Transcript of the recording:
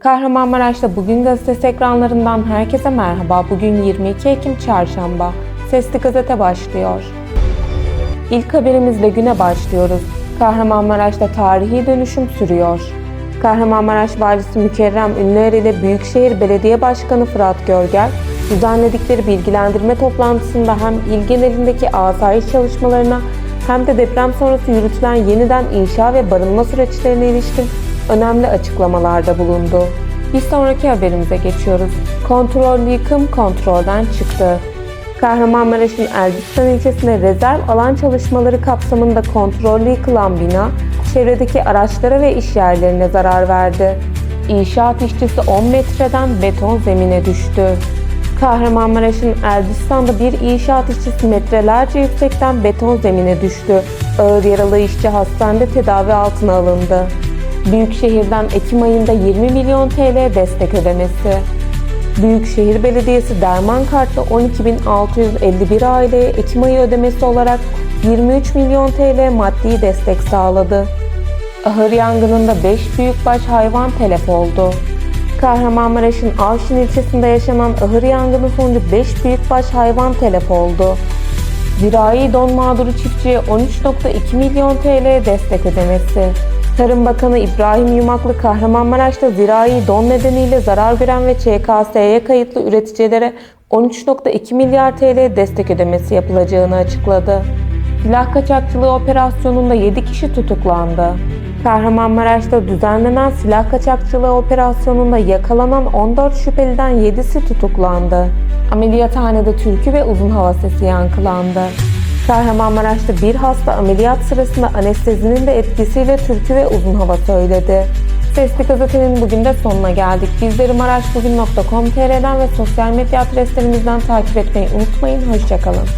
Kahramanmaraş'ta Bugün Gazetesi ekranlarından herkese merhaba. Bugün 22 Ekim Çarşamba. Sesli Gazete başlıyor. İlk haberimizle güne başlıyoruz. Kahramanmaraş'ta tarihi dönüşüm sürüyor. Kahramanmaraş Valisi Mükerrem Ünlüer ile Büyükşehir Belediye Başkanı Fırat Görgel, düzenledikleri bilgilendirme toplantısında hem il genelindeki asayiş çalışmalarına hem de deprem sonrası yürütülen yeniden inşa ve barınma süreçlerine ilişkin önemli açıklamalarda bulundu. Bir sonraki haberimize geçiyoruz. Kontrollü yıkım kontrolden çıktı. Kahramanmaraş'ın Elbistan ilçesinde rezerv alan çalışmaları kapsamında kontrollü yıkılan bina, çevredeki araçlara ve iş yerlerine zarar verdi. İnşaat işçisi 10 metreden beton zemine düştü. Kahramanmaraş'ın Elbistan'da bir inşaat işçisi metrelerce yüksekten beton zemine düştü. Ağır yaralı işçi hastanede tedavi altına alındı. Büyükşehir'den Ekim ayında 20 milyon TL destek ödemesi. Büyükşehir Belediyesi derman kartlı 12.651 aileye Ekim ayı ödemesi olarak 23 milyon TL maddi destek sağladı. Ahır yangınında 5 büyükbaş hayvan telef oldu. Kahramanmaraş'ın Avşin ilçesinde yaşanan ahır yangını sonucu 5 büyükbaş hayvan telef oldu. Zirai don mağduru çiftçiye 13.2 milyon TL destek ödemesi. Tarım Bakanı İbrahim Yumaklı Kahramanmaraş'ta zirai don nedeniyle zarar gören ve ÇKS'ye kayıtlı üreticilere 13.2 milyar TL destek ödemesi yapılacağını açıkladı. Silah kaçakçılığı operasyonunda 7 kişi tutuklandı. Kahramanmaraş'ta düzenlenen silah kaçakçılığı operasyonunda yakalanan 14 şüpheliden 7'si tutuklandı. Ameliyathanede türkü ve uzun hava sesi yankılandı. Kahramanmaraş'ta bir hasta ameliyat sırasında anestezinin de etkisiyle türkü ve uzun hava söyledi. Sesli Gazete'nin bugün de sonuna geldik. Bizleri maraşbugün.com.tr'den ve sosyal medya adreslerimizden takip etmeyi unutmayın. Hoşçakalın.